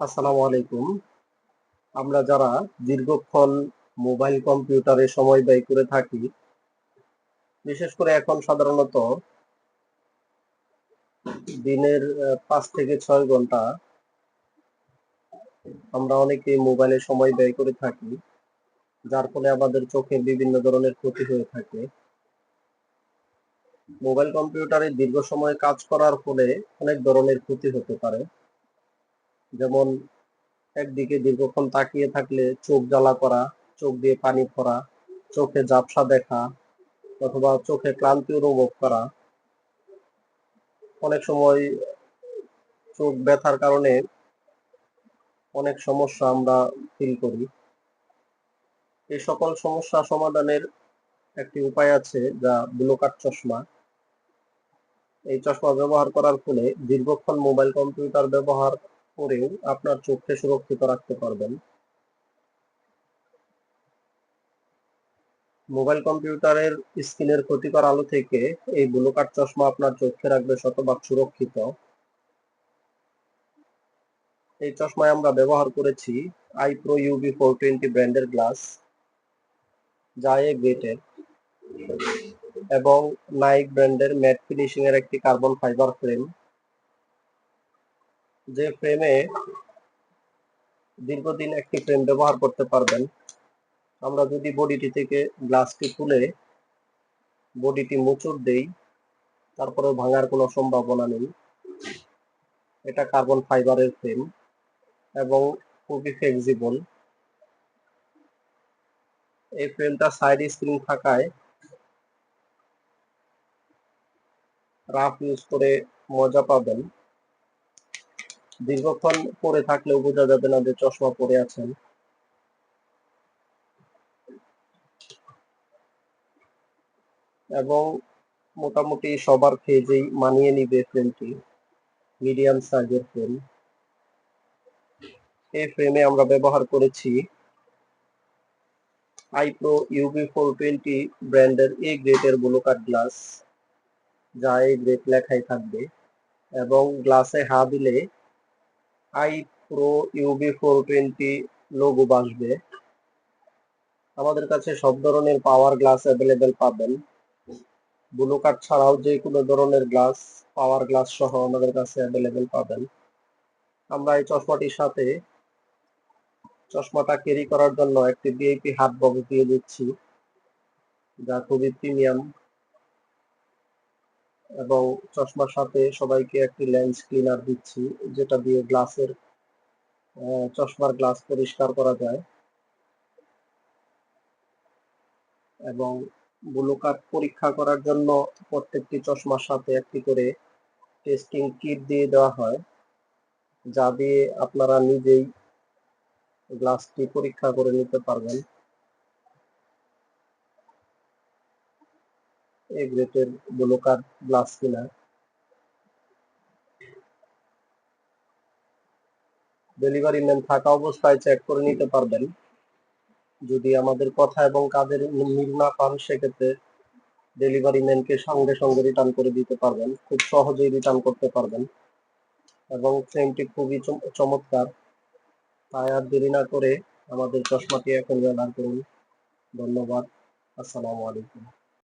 আসসালামু আলাইকুম। আমরা যারা দীর্ঘক্ষণ মোবাইল, কম্পিউটারে সময় ব্যয় করে থাকি, বিশেষ করে এখন সাধারণত দিনের পাঁচ থেকে ছয় ঘণ্টা আমরা অনেকে মোবাইলে সময় ব্যয় করে থাকি, যার ফলে আমাদের চোখের বিভিন্ন ধরনের ক্ষতি হয়ে থাকে। মোবাইল, কম্পিউটারে দীর্ঘ সময় কাজ করার ফলে অনেক ধরনের ক্ষতি হতে পারে। যেমন একদিকে দীর্ঘক্ষণ তাকিয়ে থাকলে চোখ জ্বালা করা, চোখ দিয়ে পানি পড়া চোখে ঝাপসা দেখা অথবা চোখে ক্লান্তি অনুভব করা। অনেক সময় চোখ ব্যথার কারণে অনেক সমস্যা আমরা ফিল করি। এই সকল সমস্যা সমাধানের একটি উপায় আছে যা ব্লুকার চশমা। এই চশমা ব্যবহার করার ফলে দীর্ঘক্ষণ মোবাইল কম্পিউটার ব্যবহার করেও আপনার চোখকে সুরক্ষিত রাখতে পারবেন। মোবাইল কম্পিউটারের স্ক্রিনের ক্ষতিকর আলো থেকে এই ব্লুকার চশমা আপনার চোখে রাখবে শতভাগ সুরক্ষিত। এই চশমায় আমরা ব্যবহার করেছি eye pro UV four twenty ব্র্যান্ডের গ্লাস যা এ গ্রেটের এবং নাইক ব্র্যান্ডের ম্যাট ফিনিশিং এর একটি কার্বন ফাইবার ফ্রেম। যে ফ্রেমে দীর্ঘদিন একটি ফ্রেম ব্যবহার করতে পারবেন, আমরা যদি বডিটি থেকে গ্লাসটি তুলে বডিটি মুচুর দেই তারপরে ভাঙার কোনো সম্ভাবনা নেই। এটা কার্বন ফাইবারের ফ্রেম এবং খুবই ফ্লেক্সিবল এই ফ্রেমটা সাইড স্ক্রিন থাকায় রাফ ইউজ করে মজা পাবেন। দীর্ঘক্ষণ পরে থাকলেও বোঝা যাবে না যে চশমা পরে আছেন। এবং মোটামুটি সবার ফেজেই মানিয়ে নিবে ফ্রেমটি, মিডিয়াম সাইজের ফ্রেম। এই ফ্রেমে আমরা ব্যবহার করেছি আইপ্রো ইউবি ফোর টোয়েন্টি ব্র্যান্ডের এ গ্রেডের ব্লুকার গ্লাস, যা এই গ্রেড লেখাই থাকবে। এবং গ্লাসে হা দিলে eye pro UV four twenty logo বাসবে। আমাদের কাছে সব ধরনের পাওয়ার গ্লাস অ্যাভেলেবেল পাবেন। ব্লু কার্ড ছাড়াও যে কোনো ধরনের গ্লাস পাওয়ার গ্লাস সহ আমাদের কাছে অ্যাভেলেবেল পাবেন। আমরা এই চশমাটির সাথে চশমাটা ক্যারি করার জন্য একটি ভিআইপি হাত বক্স দিয়ে দিচ্ছি। যা খুবই প্রিমিয়াম এবং চশমার সাথে সবাইকে একটি লেন্স ক্লিনার দিচ্ছি, যেটা দিয়ে গ্লাসের চশমার গ্লাস পরিষ্কার করা যায়। এবং ব্লু কার্ড পরীক্ষা করার জন্য প্রত্যেকটি চশমার সাথে একটি করে টেস্টিং কিট দিয়ে দেওয়া হয়, যা দিয়ে আপনারা নিজেই গ্লাসটি পরীক্ষা করে নিতে পারবেন। এই গ্রেটের ব্লু কার্ড গ্লাস কিনা ডেলিভারি ম্যান থাকা অবস্থায় চেক করে নিতে পারবেন। যদি আমাদের কথা এবং কাজের মিল না পান, সেক্ষেত্রে ডেলিভারি ম্যানকে সঙ্গে সঙ্গে রিটার্ন করে দিতে পারবেন। খুব সহজেই রিটার্ন করতে পারবেন। এবং ফ্রেমটি খুবই চমৎকার। তাই আর দেরি না করে আমাদের চশমাটি এখন ব্যবহার করুন। ধন্যবাদ। আসসালামু আলাইকুম।